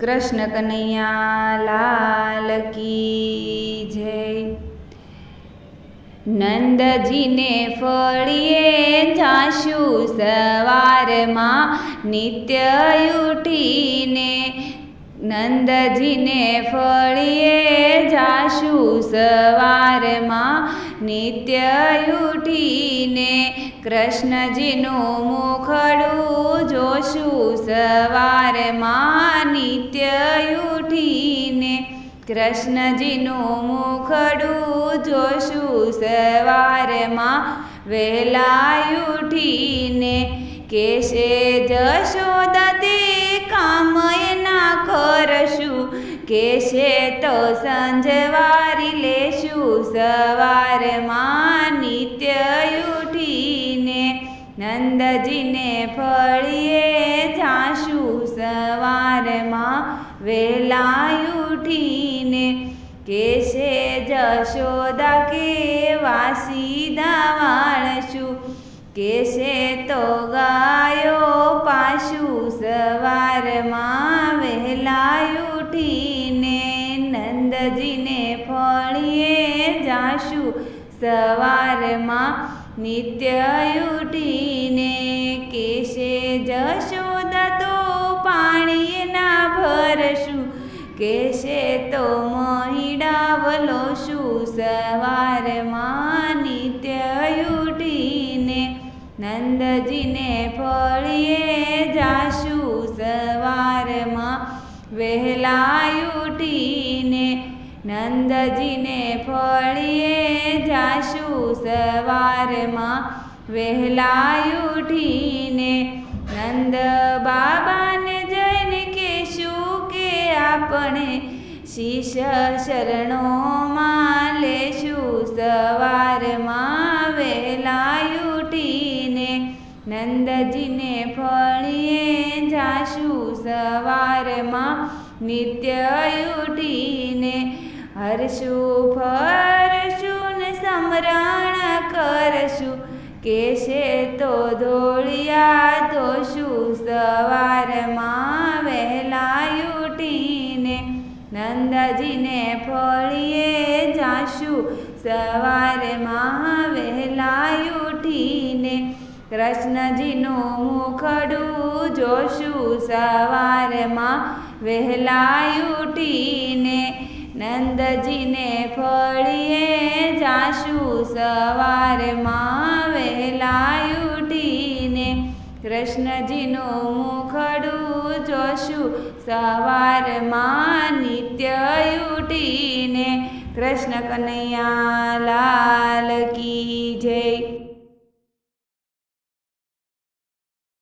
કૃષ્ણ કનૈયા લાલ કી જય. નંદજીને ફળીએ જાશું સવારમાં નિત્ય ઉઠીને નંદજીને ફળીએ જાશું સવારમાં નિત્ય ઉઠીને કૃષ્ણજીનું મુખડું જોશું સવારમાં નિત્ય ઉઠીને કૃષ્ણજીનું મુખડું જોશું સવારમાં વહેલા ઉઠીને કેશે જશોદતે કામ એના કરશું, કેશે તો સંજવારી લેશું સવારમાં નિત્ય ઉઠીને નંદજીને ફળીએ જાશું સવારમાં વેલા ઉઠીને કેશે જશોદા કે વાસી વાળશું કેશે તો ગાયો પાશું સવારમાં વહેલા ઉઠીને નંદજીને જાશું સવારમાં નિત્ય કેશે જશોદા તો પાણી ના ભરશું કેશે તો મહિડાવલો શું સવારમાં નિત્ય નંદજીને ફળીએ જાશું સવારમાં વહેલા નંદજીને ફળીએ જાશું સવારમાં. વહેલા ઉઠીને નંદ બાબાને જઈને કહેશું કે આપણે શિષ્ય શરણોમાં લેશું. સવારમાં વહેલા ઉઠીને નંદજીને ફળીએ જાશું. સવારમાં નિત્ય ઉઠીને હરશું, ફરશું ને સમરણ કરશું. કેશે તો ધોળિયા ધોશું સવારમાં વહેલા ઉઠીને નંદજીને ફળીએ જાશું. સવારમાં વહેલા ઉઠીને કૃષ્ણજીનું મુખડું જોશું. સવારમાં વહેલા ઉઠીને નંદજીને ફળીએ જાશું. સવારમાં વહેલા ઉઠીને કૃષ્ણજીનું મુખડું જોશું. સવારમાં નિત્ય ઉઠીને કૃષ્ણ કનૈયા લાલ કી જય.